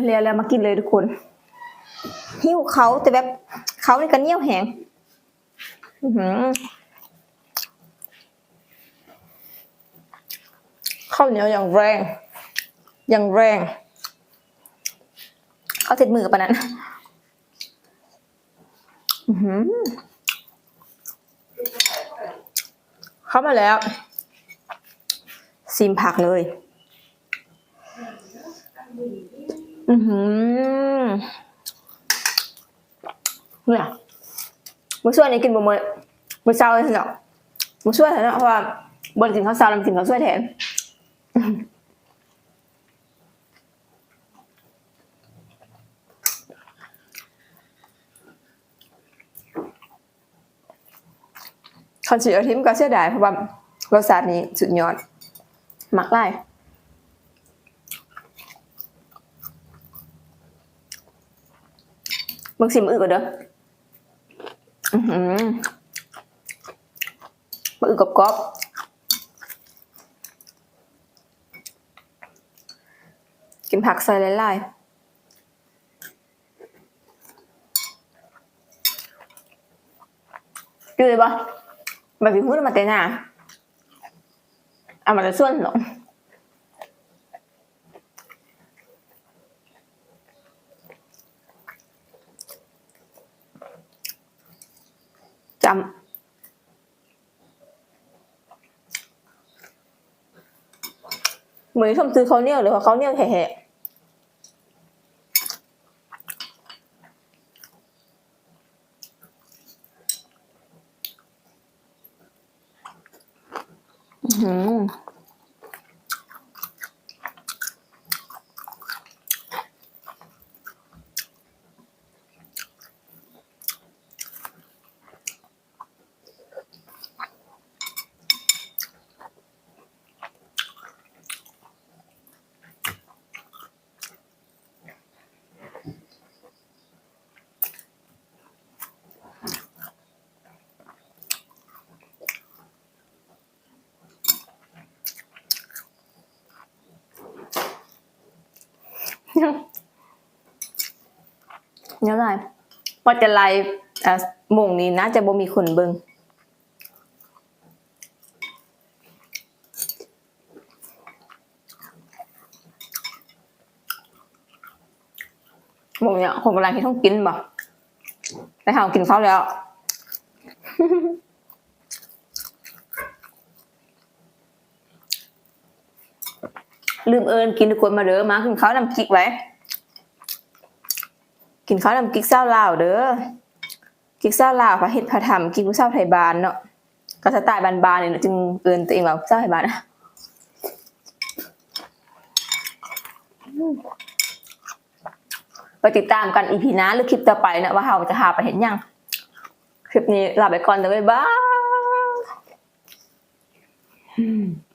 ยแล้วแล้วมากินเลยทุกคน หิวเขาแต่แบบเขานี่ก็เนียวแหงอื้อหือข้าวเหนียวอย่างแรง อย่างแรงเอาเสร็จมือปะนั้นเข้ามาแล้วซิมผักเลย อือหือเนี่ยมือช่วยนี่กินบ่มือมือเช้าเลยสิเนาะมือช่วยเถอเนาะเพราะว่าบนกินข้าวเช้าแล้วมันกินข้าวช่วยแทนคอนซีเอาทิมก็เสียดายเพราะว่ารสชาตินี้สุดยอด มักไล่ มึงสิมออึกก่อนเด้ออือหือมาอึกกรอบๆกินผักใส่หลายๆดูเลยปะมาพี่พูดมาเต้นอะเอามา จำเหมือนชมซื้อเขาเนี่ยหรือว่าเขาเนี่ยแห่ๆอื้อ เดี๋ยวหน่อยว่าจะไลฟ์อะโมงนี้นะจะบ่มีคนเบิงโมงเนี่ยคนกำลังที่ต้องกินบ่ไปหากินข้าแล้ว ลืมเอินกินทุกคนมาเด้อมากินข้าวนำกิกไว้ กินข้าวนำกิกเศร้าลาวเด้อกิกเศร้าลาวพระเฮ็ดพระธรรมกิกผู้เศร้าไทยบานเนาะก็สไตล์บานๆเนี่เนาะจึงเอินตัวเองว่าเศร้าไทยบานะไปติดตามกันอีพีหน้าหรือคลิปต่อไปนะว่าเราจะหาไปเห็นยังคลิปนี้ลาไปก่อนเด้อบ๊ายบาย